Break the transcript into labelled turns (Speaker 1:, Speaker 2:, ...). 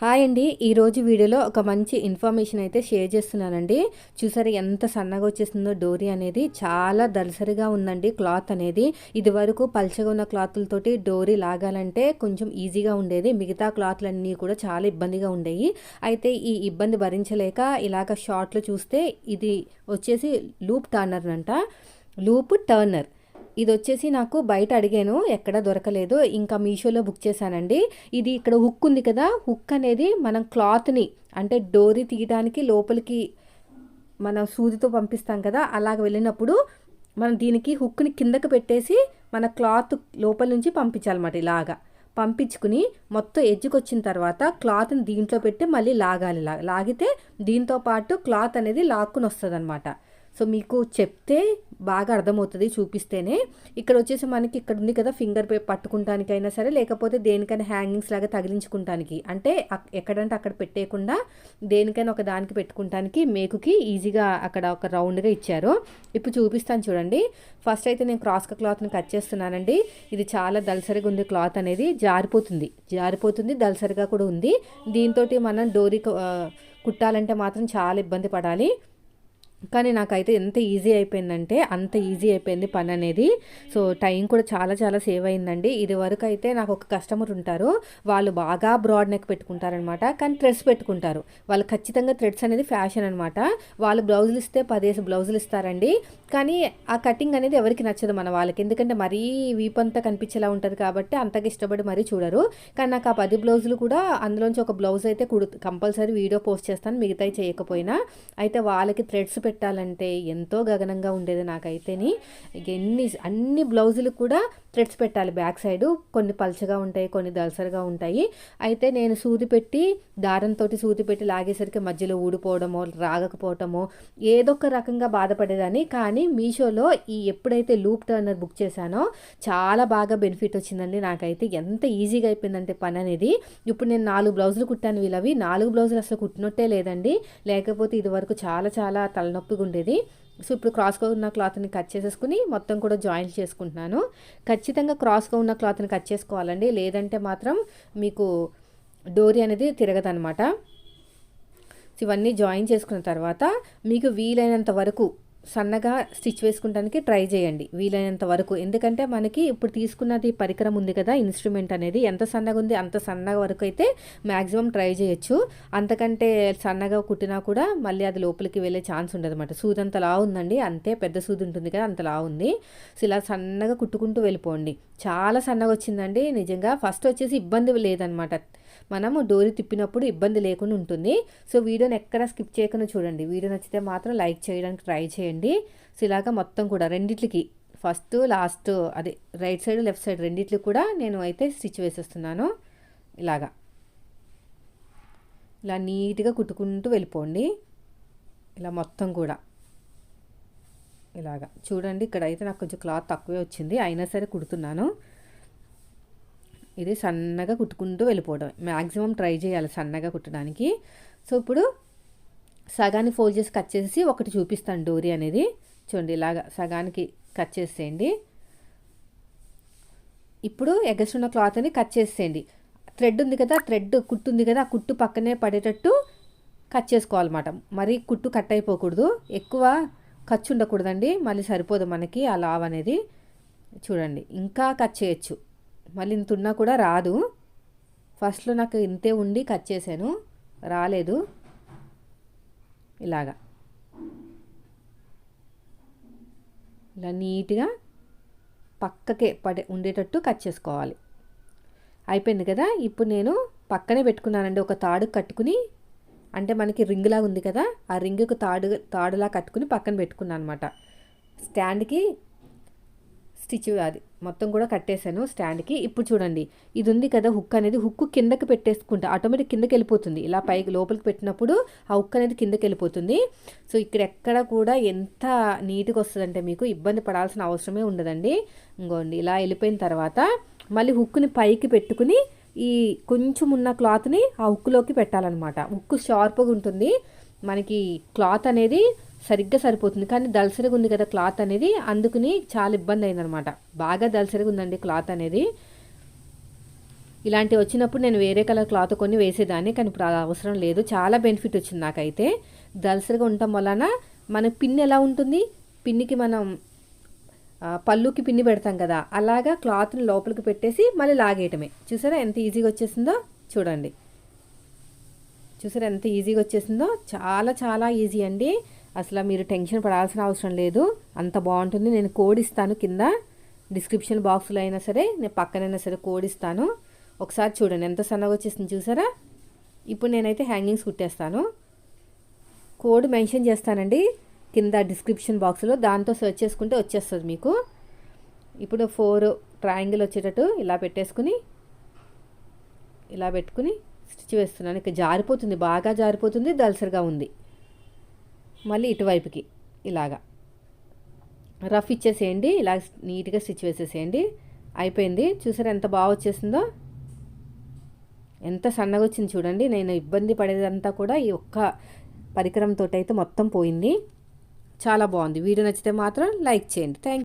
Speaker 1: Hi అండి. ఈరోజు వీడియోలో ఒక మంచి ఇన్ఫర్మేషన్ అయితే షేర్ చేస్తున్నానండి. చూసారు ఎంత సన్నగా వచ్చేస్తుందో డోరీ అనేది. చాలా దలసరిగా ఉందండి క్లాత్ అనేది. ఇది వరకు పల్చగా ఉన్న క్లాతులతోటి డోరీ లాగాలంటే కొంచెం ఈజీగా ఉండేది. మిగతా క్లాత్లన్నీ కూడా చాలా ఇబ్బందిగా ఉండేవి అయితే ఈ ఇబ్బంది భరించలేక ఇలాగ షార్ట్లో చూస్తే ఇది వచ్చేసి లూప్ టర్నర్ అంట. Loop turner. ఇది వచ్చేసి నాకు బయట అడిగాను ఎక్కడ దొరకలేదు. ఇంకా మీషోలో బుక్ చేశానండి. ఇది ఇక్కడ హుక్ ఉంది కదా హుక్ అనేది మనం క్లాత్ని అంటే డోరీ తీయడానికి లోపలికి మనం సూదితో పంపిస్తాం కదా అలాగ వెళ్ళినప్పుడు మనం దీనికి హుక్ని కిందకి పెట్టేసి మన క్లాత్ లోపల నుంచి పంపించాలన్నమాట ఇలాగా. పంపించుకుని మొత్తం ఎడ్జ్కి వచ్చిన తర్వాత క్లాత్ని దీంట్లో పెట్టి మళ్ళీ లాగాలి. లాగితే దీంతో పాటు క్లాత్ అనేది లాక్కుని వస్తుంది అనమాట సో మీకు చెప్తే బాగా అర్థమవుతుంది చూపిస్తేనే. ఇక్కడ వచ్చేసి మనకి ఇక్కడ ఉంది కదా ఫింగర్ పే పట్టుకుంటానికైనా సరే లేకపోతే దేనికైనా హ్యాంగింగ్స్ లాగా తగిలించుకుంటానికి. అంటే ఎక్కడంటే అక్కడ పెట్టేయకుండా దేనికైనా ఒక దానికి పెట్టుకుంటానికి మేకుకి ఈజీగా అక్కడ ఒక రౌండ్గా ఇచ్చారు. ఇప్పుడు చూపిస్తాను చూడండి. ఫస్ట్ అయితే నేను క్రాస్క క్లాత్ని కట్ చేస్తున్నానండి. ఇది చాలా దలసరిగా ఉంది క్లాత్ అనేది. జారిపోతుంది. జారిపోతుంది దలసరిగా కూడా ఉంది. దీంతో మనం డోరీ కుట్టాలంటే మాత్రం చాలా ఇబ్బంది పడాలి. కానీ నాకైతే ఎంత ఈజీ అయిపోయిందంటే అంత ఈజీ అయిపోయింది పని అనేది. సో టైం కూడా చాలా చాలా సేవ్ అయిందండి. ఇది వరకు అయితే నాకు ఒక కస్టమర్ ఉంటారు. వాళ్ళు బాగా బ్రాడ్ నెక్ పెట్టుకుంటారనమాట కానీ థ్రెడ్స్ పెట్టుకుంటారు. వాళ్ళు ఖచ్చితంగా థ్రెడ్స్ అనేది ఫ్యాషన్ అనమాట వాళ్ళు బ్లౌజులు ఇస్తే పదేసి బ్లౌజులు ఇస్తారండి. కానీ ఆ కటింగ్ అనేది ఎవరికి నచ్చదు మన వాళ్ళకి. ఎందుకంటే మరీ వీపంతా కనిపించేలా ఉంటుంది కాబట్టి అంతగా ఇష్టపడి మరీ చూడరు. కానీ నాకు ఆ పది బ్లౌజులు కూడా అందులోంచి ఒక బ్లౌజ్ అయితే కుడు కంపల్సరీ వీడియో పోస్ట్ చేస్తాను. మిగతాయి చేయకపోయినా. అయితే వాళ్ళకి థ్రెడ్స్ పెట్టాలంటే ఎంతో గగనంగా ఉండేది నాకైతేని. ఎన్ని అన్ని బ్లౌజులు కూడా థ్రెడ్స్ పెట్టాలి. బ్యాక్ సైడ్ కొన్ని పల్చగా ఉంటాయి కొన్ని దలసరిగా ఉంటాయి. అయితే నేను సూది పెట్టి దారంతో సూది పెట్టి లాగేసరికి మధ్యలో ఊడిపోవడమో రాగకపోవటమో ఏదో ఒక రకంగా బాధపడేదాన్ని. కానీ మీషోలో ఈ ఎప్పుడైతే లూప్ టర్నర్ బుక్ చేశానో చాలా బాగా బెనిఫిట్ వచ్చిందండి నాకైతే. ఎంత ఈజీగా అయిపోయిందంటే పని అనేది. ఇప్పుడు నేను నాలుగు బ్లౌజులు కుట్టాను వీళ్ళవి. నాలుగు బ్లౌజులు అసలు కుట్టినట్టే లేదండి. లేకపోతే ఇది వరకు చాలా చాలా తలనొప్పిగా ఉండేది. సో ఇప్పుడు క్రాస్గా ఉన్న క్లాత్ని కట్ చేసేసుకుని మొత్తం కూడా జాయింట్ చేసుకుంటున్నాను. ఖచ్చితంగా క్రాస్గా ఉన్న క్లాత్ని కట్ చేసుకోవాలండి. లేదంటే మాత్రం మీకు డోరీ అనేది తిరగదనమాట ఇవన్నీ జాయిన్ చేసుకున్న తర్వాత మీకు వీలైనంత వరకు సన్నగా స్టిచ్ వేసుకుంటానికి ట్రై చేయండి. వీలైనంత వరకు. ఎందుకంటే మనకి ఇప్పుడు తీసుకున్నది పరికరం ఉంది కదా ఇన్స్ట్రుమెంట్ అనేది. ఎంత సన్నగా ఉంది అంత సన్నగా వరకు అయితే మ్యాక్సిమం ట్రై చేయొచ్చు. అంతకంటే సన్నగా కుట్టినా కూడా మళ్ళీ అది లోపలికి వెళ్ళే ఛాన్స్ ఉండదు అనమాట సూది అంత లా ఉందండి. అంతే పెద్ద సూది ఉంటుంది కదా అంత లా ఉంది. సో ఇలా సన్నగా కుట్టుకుంటూ వెళ్ళిపోండి. చాలా సన్నగా వచ్చిందండి. నిజంగా ఫస్ట్ వచ్చేసి ఇబ్బంది లేదనమాట మనము డోరీ తిప్పినప్పుడు ఇబ్బంది లేకుండా ఉంటుంది. సో వీడియోని ఎక్కడ స్కిప్ చేయకుండా చూడండి. వీడియో నచ్చితే మాత్రం లైక్ చేయడానికి ట్రై చేయండి. సో ఇలాగా మొత్తం కూడా రెండిట్లకి ఫస్ట్ లాస్ట్ అదే రైట్ సైడ్ లెఫ్ట్ సైడ్ రెండిట్లకి కూడా నేను అయితే స్టిచ్ వేసేస్తున్నాను. ఇలాగా. ఇలా నీట్గా కుట్టుకుంటూ వెళ్ళిపోండి. ఇలా మొత్తం కూడా. ఇలాగా. చూడండి ఇక్కడ అయితే నాకు కొంచెం క్లాత్ తక్కువే వచ్చింది. అయినా సరే కుడుతున్నాను. ఇది సన్నగా కుట్టుకుంటూ వెళ్ళిపోవడం మ్యాక్సిమం ట్రై చేయాలి సన్నగా కుట్టడానికి. సో ఇప్పుడు సగాన్ని ఫోల్డ్ చేసి కట్ చేసి ఒకటి చూపిస్తాను డోరీ అనేది. చూడండి ఇలాగా సగానికి కట్ చేసేయండి. ఇప్పుడు ఎగసున్న క్లాత్ అని కట్ చేసేయండి. థ్రెడ్ ఉంది కదా థ్రెడ్ కుట్టు ఉంది కదా ఆ కుట్టు పక్కనే పడేటట్టు కట్ చేసుకోవాలన్నమాట. మరీ కుట్టు కట్ అయిపోకూడదు. ఎక్కువ ఖర్చు ఉండకూడదండి. మళ్ళీ సరిపోదు మనకి ఆ లావ్ అనేది. చూడండి ఇంకా కట్ చేయొచ్చు. మళ్ళీ ఇంత ఉన్నా కూడా రాదు. ఫస్ట్లో నాకు ఇంతే ఉండి కట్ చేశాను. రాలేదు. ఇలాగా. ఇలా నీట్గా పక్కకే పడే ఉండేటట్టు కట్ చేసుకోవాలి. అయిపోయింది కదా? ఇప్పుడు నేను పక్కనే పెట్టుకున్నానండి. ఒక తాడు కట్టుకుని అంటే మనకి రింగ్లా ఉంది కదా? ఆ రింగ్కు తాడు తాడులా కట్టుకుని పక్కన పెట్టుకున్నాను అనమాట స్టాండ్కి స్టిచ్ అది. మొత్తం కూడా కట్టేశాను స్టాండ్కి ఇప్పుడు చూడండి ఇది ఉంది కదా హుక్ అనేది. హుక్ కిందకి పెట్టేసుకుంటే. ఆటోమేటిక్ కిందకి వెళ్ళిపోతుంది. ఇలా పైకి లోపలికి పెట్టినప్పుడు ఆ హుక్ అనేది కిందకి వెళ్ళిపోతుంది. సో ఇక్కడ ఎక్కడ కూడా ఎంత నీట్గా వస్తుందంటే మీకు ఇబ్బంది పడాల్సిన అవసరమే ఉండదండి. ఇంకోండి ఇలా వెళ్ళిపోయిన తర్వాత మళ్ళీ హుక్ని పైకి పెట్టుకుని ఈ కొంచెం ఉన్న క్లాత్ని ఆ హుక్లోకి పెట్టాలన్నమాట. హుక్ షార్ప్గా ఉంటుంది. మనకి క్లాత్ అనేది సరిగ్గా సరిపోతుంది. కానీ దలసరిగా ఉంది కదా క్లాత్ అనేది అందుకుని చాలా ఇబ్బంది అయిందనమాట. బాగా దలసరిగా ఉందండి క్లాత్ అనేది. ఇలాంటివి వచ్చినప్పుడు నేను వేరే కలర్ క్లాత్ కొన్ని వేసేదాన్ని కానీ ఇప్పుడు అవసరం లేదు. చాలా బెనిఫిట్ వచ్చింది నాకైతే. దలసరిగా ఉండటం వలన మన పిన్ ఎలా ఉంటుంది? పిన్నికి మనం పళ్ళుకి పిన్ని పెడతాం కదా అలాగా క్లాత్ని లోపలికి పెట్టేసి మళ్ళీ లాగేయటమే. చూసారా ఎంత ఈజీగా వచ్చేసిందో? చూడండి. చూసారా ఎంత ఈజీగా వచ్చేసిందో? చాలా చాలా ఈజీ అండి. అసలు మీరు టెన్షన్ పడాల్సిన అవసరం లేదు. అంత బాగుంటుంది. నేను కోడ్ ఇస్తాను కింద. డిస్క్రిప్షన్ బాక్స్లో అయినా సరే నేను పక్కనైనా సరే కోడ్ ఇస్తాను. ఒకసారి చూడండి. ఎంత సన్నగా వచ్చేసింది చూసారా? ఇప్పుడు నేనైతే హ్యాంగింగ్స్ కుట్టేస్తాను. కోడ్ మెన్షన్ చేస్తానండి. కింద డిస్క్రిప్షన్ బాక్స్లో దాంతో సెర్చ్ చేసుకుంటే వచ్చేస్తుంది మీకు. ఇప్పుడు ఫోర్ ట్రయాంగిల్ వచ్చేటట్టు ఇలా పెట్టేసుకుని ఇలా పెట్టుకుని స్టిచ్ వేస్తున్నాను. ఇక జారిపోతుంది. బాగా జారిపోతుంది. దల్సరిగా ఉంది. మళ్ళీ ఇటువైపుకి ఇలాగా. రఫ్ ఇచ్చేసేయండి ఇలా నీట్గా స్టిచ్ వేసేసేయండి. అయిపోయింది. చూసారా ఎంత బాగా వచ్చేసిందో? ఎంత సన్నగా వచ్చింది చూడండి. నేను ఇబ్బంది పడేదంతా కూడా ఈ ఒక్క పరికరంతో అయితే మొత్తం పోయింది. చాలా బాగుంది. వీడియో నచ్చితే మాత్రం లైక్ చేయండి. థ్యాంక్